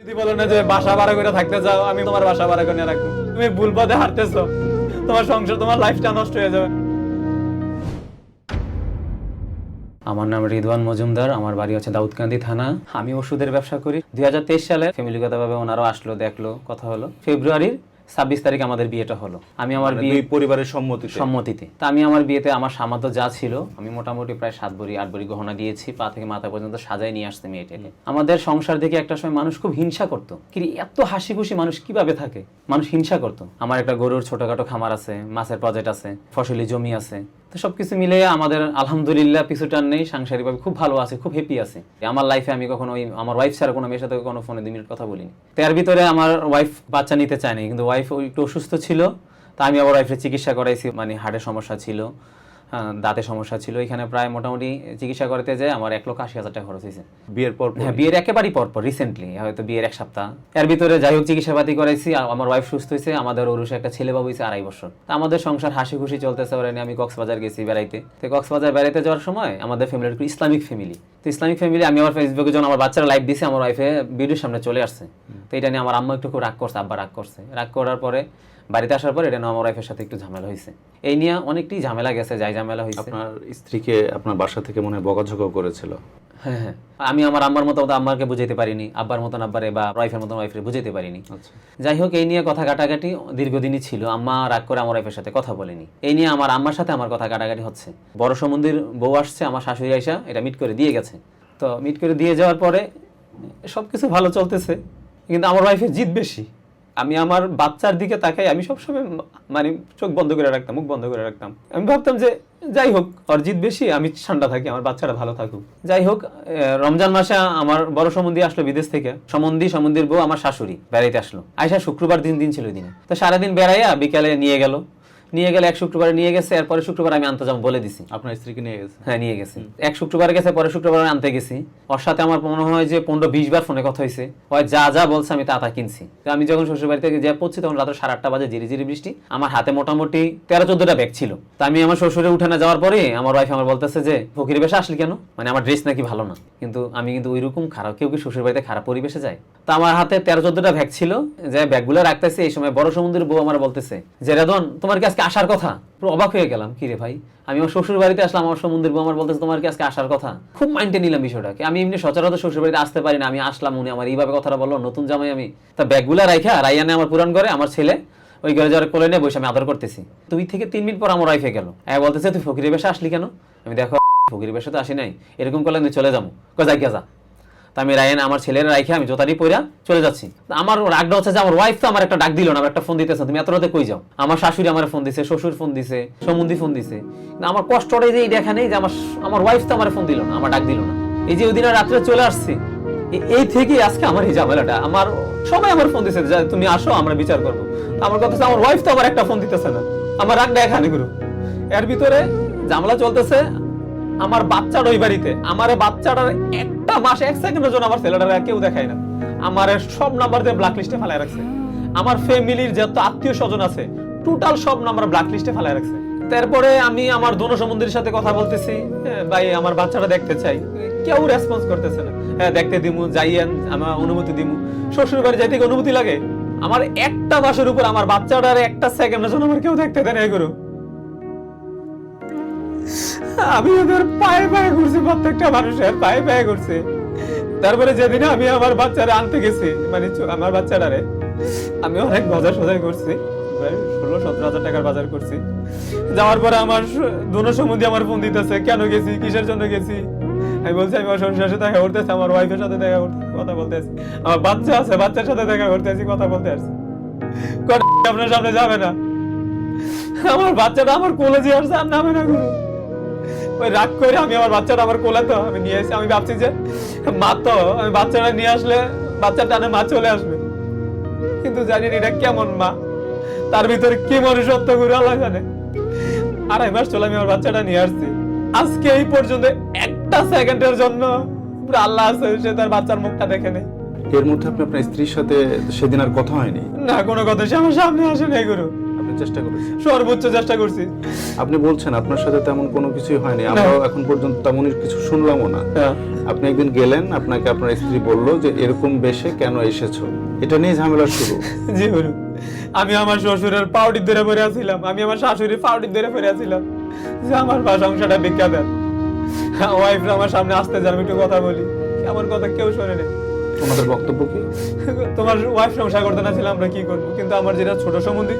যদি বলো না যে বাসা ভাড়া করে থাকতে আমি তোমার বাসা ভাড়া করে রাখব। তুমি ভুল পথে তোমার সংসার, তোমার লাইফটা নষ্ট হয়ে যাবে। আমার নাম রিদওয়ান মজুমদার, আমার বাড়ি হচ্ছে দাউদকান্দি থানা। আমি ওষুধের ব্যবসা করি। দুই হাজার তেইশ সালে ফ্যামিলিগতভাবে ওনারাও আসলো, দেখল, কথা হলো। ফেব্রুয়ারির ছাব্বিশ তারিখ আমাদের বিয়েটা হলো। আমি আমার মানে বিয়ে পরিবারের সম্মতি সম্মতিতে। তা আমি আমার বিয়েতে আমার সামর্থ্য যা ছিল আমি মোটামুটি প্রায় সাত বড়ি আট বড়ি গহনা দিয়েছি পা থেকে মাথা পর্যন্ত সাজাই নিয়ে আসতে মেয়েটাকে। আমাদের সংসার দেখে একটা সময় মানুষ খুব হিংসা করতো। কি এত হাসি খুশি মানুষ কীভাবে থাকে? মানুষ হিংসা করতো। আমার একটা গরুর ছোটখাটো খামার আছে মাছের প্রজেক্ট আছে ফসলি জমি আছে। তো সব কিছু মিলে আমাদের আলহামদুলিল্লাহ পিছুটার নেই, সাংসারিকভাবে খুব ভালো আছে, খুব হ্যাপি আছে। আমার লাইফে আমি কখনো ওই আমার ওয়াইফ ছাড়া কোনো মেয়ের সাথে কোনো ফোনে দুই মিনিট কথা বলিনি। তার ভিতরে আমার ওয়াইফ বাচ্চা নিতে চায়নি, কিন্তু ওয়াইফ একটু অসুস্থ ছিল, তা আমি আবার ওয়াইফের চিকিৎসা করাইছি মানে হার্টের সমস্যা ছিল। হ্যাঁ, দাঁতের সমস্যা ছিল। এখানে প্রায় মোটামুটি চিকিৎসা করতে যে আমার এক লক্ষ আশি হাজার টাকা খরচ হয়েছে। বিয়ের পর হ্যাঁ বিয়ের একেবারেই পরপর পর রিসেন্টলি হয়তো বিয়ের এক সপ্তাহ। এর ভিতরে যাই হোক চিকিৎসা চিকিৎসাপাতি করাইছি আর আমার ওয়াইফ সুস্থ হয়েছে আমাদের অরুষে একটা ছেলে বাবু হয়েছে আড়াই বছর। তা আমাদের সংসার হাসি খুশি চলতেছে ওরা আমি কক্সবাজার গেছি বেড়াইতে। তো কক্সবাজার বেড়াইতে যাওয়ার সময় আমাদের ফ্যামিলির ইসলামিক ফ্যামিলি তো ইসলামিক ফ্যামিলি আমি আমার ফেসবুকে যখন আমার বাচ্চারা লাইভ দিছে আমার ওয়াইফে ভিডিওর সামনে চলে আসছে। তো এটা নিয়ে আমার আম্মা একটু খুব রাগ করছে আব্বা রাগ করছে। রাগ করার পরে বাড়িতে আসার পর এটা নিয়ে আমার ওয়াইফের সাথে একটু ঝামেলা হয়েছে এই নিয়ে অনেকটি ঝামেলা গেছে যাই ঝামেলা হয়েছে আপনার স্ত্রীকে আপনার বাসা থেকে মনে হয় বকাঝকা করেছিল? হ্যাঁ হ্যাঁ। আমি আমার আম্মার মতো আম্মাকে বুঝাইতে পারিনি আব্বার মতন আব্বারে বা ওয়াইফের মতন ওয়াইফের বুঝাইতে পারিনি। আচ্ছা। যাই হোক এই নিয়ে কথা কাটাকাটি দীর্ঘদিনই ছিল। আম্মা রাগ করে আমার ওয়াইফের সাথে কথা বলেনি। এই নিয়ে আমার আম্মার সাথে আমার কথা কাটাকাটি হচ্ছে। বড় সমুদ্রের বউ আসছে আমার শাশুড়ি আইসা এটা মিট করে দিয়ে গেছে। তো মিট করে দিয়ে যাওয়ার পরে সব কিছু ভালো চলতেছে, কিন্তু আমার ওয়াইফের জিদ বেশি। আমি আমার বাচ্চার দিকে তাকাই, আমি সবসময় মানে চোখ বন্ধ করে রাখতাম, মুখ বন্ধ করে রাখতাম। আমি ভাবতাম যে, যাই হোক, ওর জিদ বেশি, আমি ঠান্ডা থাকি, আমার বাচ্চারা ভালো থাকুক। যাই হোক রমজান মাসে আমার বড় সম্বন্ধী আসলো বিদেশ থেকে। সম্বন্ধী সম্বন্ধীর বউ আমার শাশুড়ি, বেড়াইতে আসলো। আয়সা শুক্রবার দিন দিন ছিল দিনে। তো সারাদিন বেড়াইয়া বিকালে নিয়ে গেল। নিয়ে গেলে এক শুক্রবারে নিয়ে গেছে এরপরে শুক্রবার আমি আনতে যাব বলে দিছি। আপনার স্ত্রীকে নিয়ে গেছে? হ্যাঁ নিয়ে গেছি। এক শুক্রবার গেছে পরে শুক্রবার আমি আনতে গেছি। ওর সাথে আমার মনে হয় যে পনেরো বিশ বার ফোনে কথা হয়েছে। ওই যা যা বলছে আমি তা তা কিনছি। তো আমি যখন শ্বশুর বাড়ি থেকে যা পড়ছি তখন রাত সাড়ে আটটা বাজে জিরি জিরি বৃষ্টি। আমার হাতে মোটামুটি তেরো চোদ্দটা ব্যাগ ছিল। তা আমি আমার শ্বশুরে উঠে না যাওয়ার পরে আমার ওয়াইফ আমার বলতেছে যে ফকির বেশে আসলি কেন? মানে আমার ড্রেস নাকি ভালো না। কিন্তু আমি কিন্তু ওইরকম খারাপ কেউ কি শ্বশুর বাড়িতে খারাপ পরিবেশে যায়? তো আমার হাতে তেরো চোদ্দটা ব্যাগ ছিল। যে ব্যাগগুলো রাখতেছে এই সময় বড় সমুদ্রের বউ আমার বলতেছে যে রেদন তোমার কি আজকে আসার কথা? পুরো অবাক হয়ে গেলাম। কি রে ভাই? আমি আমার শ্বশুর বাড়িতে আসলাম, আমার সমুদ্রের আমার বলতেছে তোমার কি আজকে আসার কথা? খুব মাইন্ডে নিলাম বিষয়টাকে। আমি এমনি সচরাচর শ্বশুর বাড়িতে আসতে পারি না, আমি আসলাম, উনি আমার এইভাবে কথাটা বলল, নতুন জামাই আমি। তা ব্যাগগুলা রাইখা, রাইয়ানে আমার পুরান করে আমার ছেলে, ওই ঘরে যাওয়ার কোলে নিয়ে বসে আমি আদর করতেছি। দুই থেকে তিন মিনিট পর আমার ওয়াইফে গেল। হ্যাঁ বলতেছে, তুই ফকিরের বেশে আসলি কেন? আমি দেখো, ফকিরের বেশে তো আসি নাই। এরকম করলে আমি চলে যাব। কজা গিয়া যা। তা আমি রায়ন আমার ছেলের রাইখে আমি জোতারি পইরা চলে যাচ্ছি। আমার রাগটা হচ্ছে যে আমার ওয়াইফ তো আমার একটা ডাক দিল না, আমার একটা ফোন দিতেছে, তুমি এত রাতে কই যাও? আমার শাশুড়ি আমার ফোন দিছে, শ্বশুর ফোন দিছে, সমুন্দি ফোন দিছে। আমার কষ্টটা এই যে দেখা নেই যে আমার আমার ওয়াইফ তো আমার ফোন দিল না, আমার ডাক দিল না। এই যে ওই রাত্রে চলে আসছি এই থেকে আজকে আমার এই ঝামেলাটা। আমার সবাই আমার ফোন দিছে যে তুমি আসো, আমরা বিচার করব। আমার কথা আমার ওয়াইফ তো আমার একটা ফোন দিতেছে না। আমার রাগটা এখানে গুরু। এর ভিতরে ঝামেলা চলতেছে, আমার বাচ্চার ওই বাড়িতে। আমার বাচ্চাটার একটা মাস এক সেকেন্ডের জন্য আমার ছেলেটার কেউ দেখায় না। আমার সব নাম্বার দিয়ে ব্ল্যাক লিস্টে ফেলায় রাখছে। আমার ফ্যামিলির যত আত্মীয় স্বজন আছে টোটাল সব নাম্বার ব্ল্যাক লিস্টে ফেলায় রাখছে। তারপরে আমি আমার দোনো সমুদ্রের সাথে কথা বলতেছি। ভাই, আমার বাচ্চাটা দেখতে চাই। কেউ রেসপন্স করতেছে না। হ্যাঁ দেখতে দিমু, যাইয়েন, আমার অনুমতি দিমু। শ্বশুর বাড়ি যাইতে অনুমতি লাগে? আমার একটা মাসের উপর আমার বাচ্চাটার একটা সেকেন্ডের জন্য আমার কেউ দেখতে দেয় না এগুলো আমি ওদের পায়ে পায়ে ঘুরছি প্রত্যেকটা মানুষের পায়ে পায়ে ঘুরছি। তারপরে যেদিন আমি আমার বাচ্চারা আনতে গেছি মানে আমার বাচ্চাটারে আমি অনেক বাজার সজার করছি ষোলো সতেরো হাজার টাকার বাজার করছি। যাওয়ার পরে আমার দুনো সম্বন্ধে আমার ফোন দিতেছে কেন গেছি? কিসের জন্য গেছি? আমি বলছি আমি আমার সাথে দেখা করতেছি আমার ওয়াইফের সাথে দেখা করতে কথা বলতে আসি আমার বাচ্চা আছে বাচ্চার সাথে দেখা করতে আসি কথা বলতে কয়, আপনার সামনে যাবে না। আমার বাচ্চাটা আমার কলেজে আসছে আর নামে না গুরু। ওই রাগ করে আমি আমার বাচ্চাটা আমার কোলে তো আমি নিয়ে এসে আমি ভাবছি যে মা তো আমি বাচ্চাটা নিয়ে আসলে বাচ্চার টানে মা চলে আসবে। কিন্তু জানি না এটা কেমন মা। তার ভিতরে কি মনুষ্যত্ব গুরু আল্লাহ জানে। আড়াই মাস চলে আমি আমার বাচ্চাটা নিয়ে আসছি। আজকে এই পর্যন্ত একটা সেকেন্ডের জন্য পুরো আল্লাহ আছে সে তার বাচ্চার মুখটা দেখে নেই। এর মধ্যে আপনি আপনার স্ত্রীর সাথে সেদিন আর কথা হয়নি? না কোনো কথা সে আমার সামনে আসে নাই গুরু। আপনি চেষ্টা করেছেন সর্বোচ্চ চেষ্টা করছি। আপনি বলছেন আপনার সাথে তেমন কোনো কিছুই হয়নি। আমরাও এখন পর্যন্ত তেমন কিছু শুনলামও না। আপনি একদিন গেলেন আপনাকে আপনার স্ত্রী বলল যে এরকম বেশে কেন এসেছ? এটা নিয়ে ঝামেলা শুরু। জি গুরু আমি আমার শ্বশুরের পাউডি ধরে পড়ে আছিলাম। আমি আমার শাশুড়ির পাউডি ধরে পড়ে আছিলাম। যে আমার সংসারটা ভিক্ষা দেন। ওয়াইফ আমার সামনে আসতে যান আমি একটু কথা বলি। আমার কথা কেউ শোনে না। ওনাদের বক্তব্য কি? তোমার ওয়াইফ সংসার করতে না ছিল আমরা কি করব? কিন্তু আমার যেটা ছোট সম্বন্ধী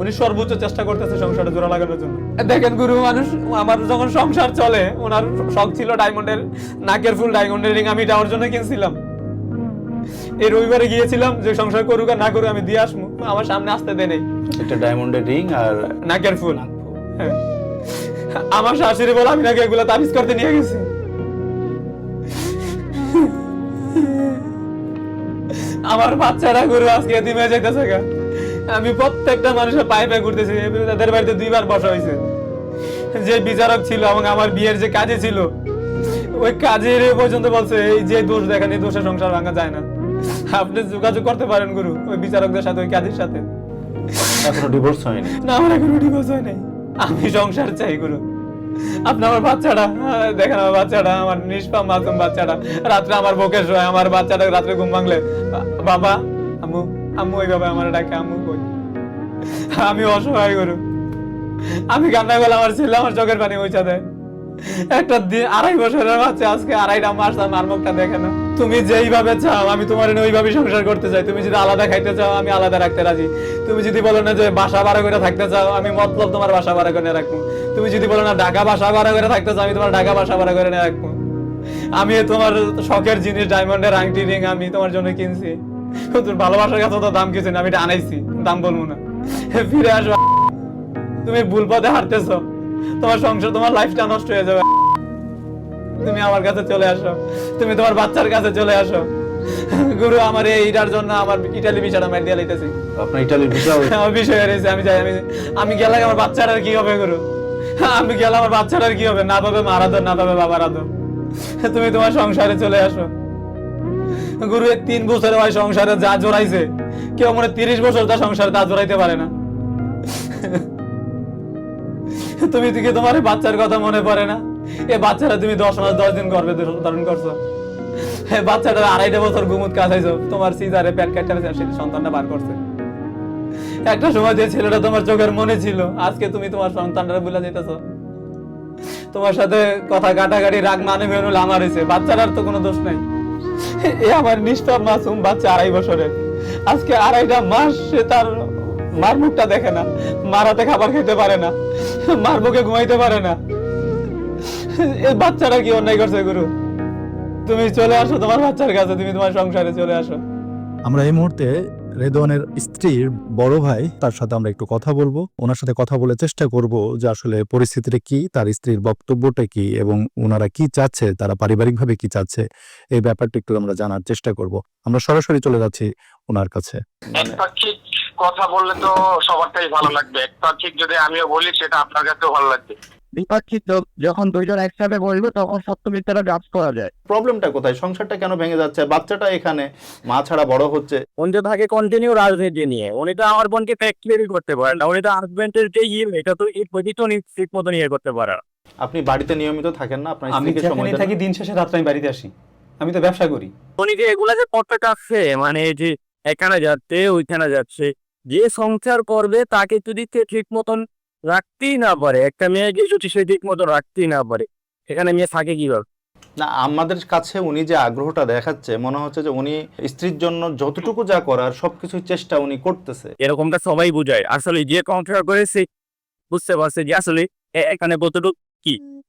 উনি সর্বোচ্চ চেষ্টা করতেছে সংসারটা জোড়া লাগানোর জন্য। দেখেন গুরু মানুষ আমার যখন সংসার চলে ওনার শখ ছিল ডায়মন্ডের নাকের ফুল ডায়মন্ডের রিং আমি এটা ওর জন্য কিনছিলাম। এই রবিবারে গিয়েছিলাম যে সংসার করুক আর না করুক আমি দিয়ে আসব। আমার সামনে আসতে দে নেই। একটা ডায়মন্ডের রিং আর নাকের ফুল। হ্যাঁ। আমার শাশুড়ি বলে আমি নাকি এগুলো তাবিজ করতে নিয়ে গেছি। আমার বাচ্চারা গরু আজকে দিমে যাইতেছে গা। আমি প্রত্যেকটা মানুষের পায়ে পায়ে ঘুরতেছি তাদের বাড়িতে দুইবার বসা হয়েছে যে বিচারক ছিল এবং আমার বিয়ের যে কাজে ছিল ওই কাজের পর্যন্ত বলছে এই যে দোষ দেখেন এই দোষে সংসার ভাঙা যায় না। আপনি যোগাযোগ করতে পারেন গুরু ওই বিচারকদের সাথে ওই কাজের সাথে। এখনও ডিভোর্স হয়নি? না আমার এখনও ডিভোর্স হয় নাই। আমি সংসার চাই গুরু। আপনি আমার বাচ্চাটা, দেখেন আমার বাচ্চাটা, আমার নিষ্পাপ মাসুম বাচ্চাটা। রাত্রে আমার বুকে শোয়, আমার বাচ্চাটা রাত্রে ঘুম ভাঙলে, বাবা, আম্মু আম্মু ওইভাবে আমার ডাকে, আম্মু কই? আমি অসহায় করু আমি কান্না করলে আমার ছেলে আমার চোখের পানি পৌঁছা দেয়। একটা দিন আড়াই আজকে আড়াইটা মাস আমার দেখে না। তুমি যেইভাবে চাও, আমি তোমার ওইভাবে সংসার করতে চাই। তুমি যদি আলাদা খাইতে চাও, আমি আলাদা রাখতে রাজি। তুমি যদি বলো না যে বাসা ভাড়া করে থাকতে চাও, আমি মতলব তোমার বাসা ভাড়া করে রাখব। তুমি যদি বলো না ঢাকা বাসা ভাড়া করে থাকতে চাও, আমি তোমার ঢাকা বাসা ভাড়া করে রাখব। আমি তোমার শখের জিনিস, ডায়মন্ডের আংটি, রিং, আমি তোমার জন্য কিনছি। তোর ভালোবাসার কাছে তো দাম কিছু না আমি এটা আনাইছি, দাম বলব না। ফিরে আসো তুমি ভুল পথে হাঁটতেছো। তোমার সংসার তোমার লাইফটা নষ্ট হয়ে যাবে। তুমি আমার কাছে চলে আসো। তুমি তোমার বাচ্চার কাছে চলে আসো। গুরু আমার এইটার জন্য আমার ইটালি বিষয়টা মার দিয়ে লাইতেছি। আপনার ইটালির ভিসা আমার বিষয় হয়েছে আমি যাই আমি আমি গেলে আমার বাচ্চাটার কি হবে গুরু? আমি গেলে আমার বাচ্চাটার কি হবে? না পাবে মারা দো না পাবে বাবার আদো তুমি তোমার সংসারে চলে আসো। গুরু এই তিন বছরে ভাই সংসারে যা জোড়াইছে কেউ মনে হয় তিরিশ বছর তার সংসারে তা জোড়াইতে পারে না। তুমি থেকে তোমার বাচ্চার কথা মনে পড়ে না? এ বাচ্চারা তুমি দশ মাস, দশ দিন গর্ভে ধারণ করছ। বাচ্চাটা আড়াইটা বছর কাছাইছো তোমার সিজারে কাটতে সন্তানটা বার করছে। একটা সময় যে ছেলেটা তোমার চোখের মনে ছিল, আজকে তুমি তোমার সন্তানটা যেতেছো তোমার সাথে কথা কাটাকাটি, রাগ মানে বাচ্চাটার তো কোনো দোষ নাই। এ আমার নিষ্পাপ মাসুম বাচ্চা আড়াই বছরের। আজকে আড়াইটা মাস সে তার মার মুখটা দেখে না মারাতে খাবার খেতে পারে না। মার মুখে ঘুমাইতে পারে না। এই বাচ্চারা কি অন্যায় করছে গুরু? তুমি চলে আসো, তোমার বাচ্চার কাছে, তুমি তোমার সংসারে চলে আসো। আমরা এই মুহূর্তে রেদওয়ানের স্ত্রীর বড় ভাই, তার সাথে আমরা একটু কথা বলব। ওনার সাথে কথা বলে চেষ্টা করব যে আসলে পরিস্থিতিটা কি, তার স্ত্রীর বক্তব্যটা কি এবং ওনারা কি চাচ্ছে, তারা পারিবারিকভাবে কি চাচ্ছে, এই ব্যাপারটা একটু আমরা জানার চেষ্টা করব। আমরা সরাসরি চলে যাচ্ছি ওনার কাছে। কথা বললে তো সবারটাই ভালো লাগবে। একপাক্ষিক যদি আমিও বলি, সেটা আপনার কাছেও ভালো লাগবে। দ্বিপাক্ষিক যখন দুইজন একসাথে বলবে তখন সত্য মিথ্যাটা করা যায়। প্রবলেমটা কোথায়? সংসারটা কেন ভেঙে যাচ্ছে? বাচ্চাটা এখানে মা ছাড়া বড় হচ্ছে। উনি তো থাকে কন্টিনিউ রাজনীতি নিয়ে উনি তো আমার বোনকে ফ্যাক্টরি করতে পারে না উনি তো হাজবেন্ডের যে ইয়ে এটা তো এই পজিশন ঠিক মতো নিয়ে করতে পারে না। আপনি বাড়িতে নিয়মিত থাকেন না? আপনার আমি যেখানে থাকি দিন শেষে রাত্রে আমি বাড়িতে আসি। আমি তো ব্যবসা করি। উনি যে এগুলা যে করতে চাচ্ছে মানে এই যে এখানে যাচ্ছে ওইখানে যাচ্ছে যে সংসার করবে তাকে যদি সে ঠিক মতন রাখতেই না পারে। একটা মেয়েকে যদি সে ঠিক মতো রাখতেই না পারে এখানে মেয়ে থাকে কীভাবে? না আমাদের কাছে উনি যে আগ্রহটা দেখাচ্ছে মনে হচ্ছে যে উনি স্ত্রীর জন্য যতটুকু যা করার সবকিছু চেষ্টা উনি করতেছে। এরকমটা সবাই বুঝায়। আসলে যে কন্ট্রাক্ট করেছে বুঝতে পারছে যে আসলে এখানে কতটুকু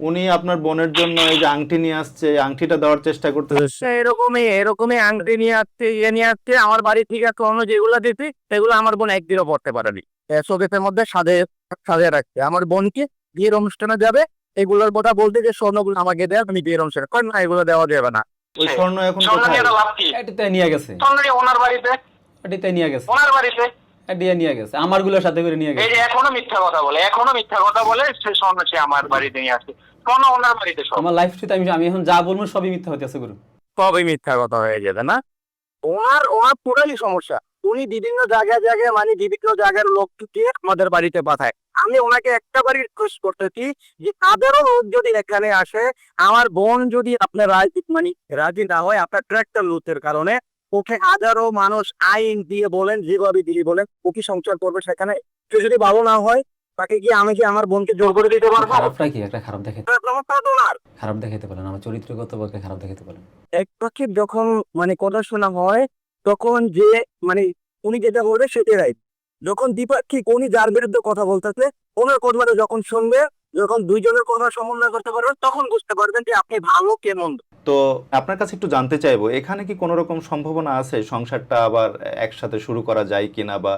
উনি আপনার বোনের জন্য এই যে আংটি নিয়ে আসছে আংটিটা দেওয়ার চেষ্টা করতেছে। সে এরকমই এরকমই আংটি নিয়ে আসছে ইয়ে নিয়ে আসছে। আমার বাড়ি থেকে অন্য যেগুলো দিতে সেগুলো আমার বোন একদিনও পড়তে পারেনি। শোকেসের মধ্যে সাজে সাজিয়ে রাখছে। আমার বোনকে বিয়ের অনুষ্ঠানে যাবে এগুলোর কথা বলতে যে স্বর্ণগুলো আমাকে দেয় আমি বিয়ের অনুষ্ঠানে কই না এগুলো দেওয়া যাবে না। ওই স্বর্ণ এখন স্বর্ণ কোথায়? নিয়ে একটা লাভ কি? এটিতে নিয়ে গেছে। স্বর্ণ ওনার বাড়িতে? এটিতে নিয়ে গেছে। ওনার বাড়িতে? নিয়ে গেছে। আমারগুলোর সাথে করে নিয়ে এই গেছে। যে এখনও মিথ্যা কথা বলে এখনও মিথ্যা কথা বলে সে স্বর্ণ সে আমার বাড়িতে নিয়ে স্বর্ণ ওনার বাড়িতে সব আমার লাইফ আমি আমি এখন যা বলব সবই মিথ্যা হতেছে গুরু। সবই মিথ্যা কথা হয়ে যাবে না? ওনার ওনার পুরালি সমস্যা। উনি বিভিন্ন জায়গায় জায়গায় মানে বিভিন্ন জায়গার লোক দিয়ে আমাদের বাড়িতে পাঠায়। আমি ওনাকে একটা বাড়ি রিকোয়েস্ট করতেছি যে তাদেরও লোক যদি এখানে আসে আমার বোন যদি আপনার রাজি মানে রাজি না হয় আপনার ট্র্যাক্টর লুটের কারণে ওকে হাজারো মানুষ আইন দিয়ে বলেন যেভাবে দিয়ে বলেন ও কি সংসার করবে সেখানে? কেউ যদি ভালো না হয় তাকে কি আমি কি আমার বোনকে জোর করে দিতে পারব? খারাপটা কি? একটা খারাপ দেখে। খারাপ দেখাতে পারেন আমার চরিত্রগত পক্ষে খারাপ দেখাতে পারেন। এক পক্ষে যখন মানে কথা শোনা হয় তখন যে মানে উনি যেটা বলবে সেটাই রাইট যখন দ্বিপাক্ষিক উনি যার বিরুদ্ধে কথা বলতেছে ওনার কথাটা যখন শুনবে যখন দুইজনের কথা সমন্বয় করতে পারবেন তখন বুঝতে পারবেন যে আপনি ভালো কে মন্দ। তো আপনার কাছে একটু জানতে চাইব এখানে কি কোনো রকম সম্ভাবনা আছে সংসারটা আবার একসাথে শুরু করা যায় কিনা বা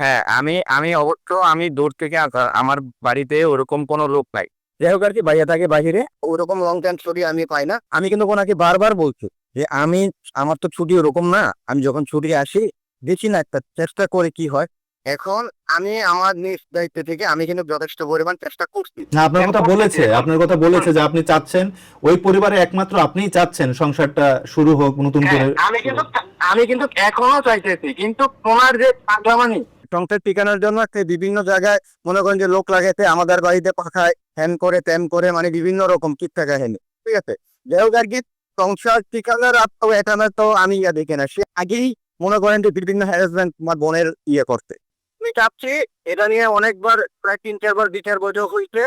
হ্যাঁ আমি আমি অবশ্য আমি দূর থেকে আসা আমার বাড়িতে ওরকম কোনো লোক নাই। যাই হোক আর কি বাইরে থাকে বাহিরে ওরকম লং টাইম ছুটি আমি পাই না। আমি কিন্তু ওনাকে বারবার বলছি যে আমি আমার তো ছুটি ওরকম না আমি যখন ছুটি আসি দেখি না একটা চেষ্টা করে কি হয়। এখন আমি আমার নিজ দায়িত্ব থেকে আমি কিন্তু যথেষ্ট পরিমাণ চেষ্টা করছি। না আপনার কথা বলেছে আপনার কথা বলেছে যে আপনি চাচ্ছেন ওই পরিবারে একমাত্র আপনিই চাচ্ছেন সংসারটা শুরু হোক নতুন করে। হ্যাঁ, আমি কিন্তু আমি কিন্তু এখনও চাইতেছি কিন্তু তোমার যে পাগলামানি। সংসার টিকানোর জন্য বিভিন্ন জায়গায় মনে করেন যে লোক লাগাইতে আমাদের বাড়িতে পাঠায় হ্যান করে, ত্যান করে মানে বিভিন্ন রকম কিচ্ছা কাহিনী ঠিক আছে? যাই হোক সংসার টিকানোর আর তো এখানে তো আমি ইয়া দেখি না। সে আগেই মনে করেন যে বিভিন্ন হ্যারাসমেন্ট আমার বোনের ইয়ে করতে আমি চাচ্ছি, এটা নিয়ে অনেকবার প্রায় তিন চারবার বিচার বৈঠক হইতে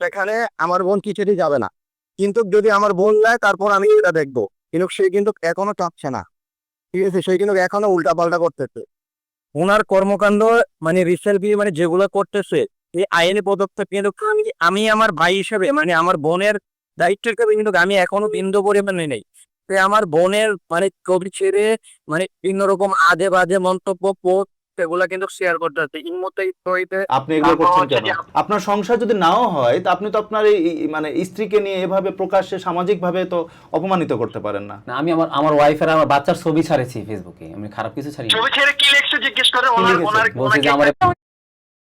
সেখানে আমার বোন কিছুতেই যাবে না। কিন্তু যদি আমার বোন নেয় তারপর আমি এটা দেখব। কিন্তু সে কিন্তু এখনও চাচ্ছে না। ঠিক আছে? সে কিন্তু এখনও উল্টা পাল্টা করতেছে। ওনার কর্মকাণ্ড মানে রিসেলভি মানে যেগুলো করতেছে এই আইনি পদক্ষেপ কিন্তু আমি আমি আমার ভাই হিসেবে মানে আমার বোনের দায়িত্বের কাছে কিন্তু আমি এখনও বিন্দু পরিমাণে নেই। আমার বোনের মানে কবি ছেড়ে মানে বিভিন্ন রকম আজে বাজে মন্তব্য পোস্ট সেগুলা কিন্তু শেয়ার এই মুহূর্তে আপনি এগুলো করছেন কেন? আপনার সংসার যদি নাও হয় তা আপনি তো আপনার এই মানে স্ত্রীকে নিয়ে এভাবে প্রকাশ্যে সামাজিক ভাবে তো অপমানিত করতে পারেন না। না আমি আমার আমার ওয়াইফের আমার বাচ্চার ছবি ছাড়েছি ফেসবুকে আমি খারাপ কিছু ছাড়ি ছবি ছেড়ে কি লেখছে জিজ্ঞেস করে? ওনার ওনার আমার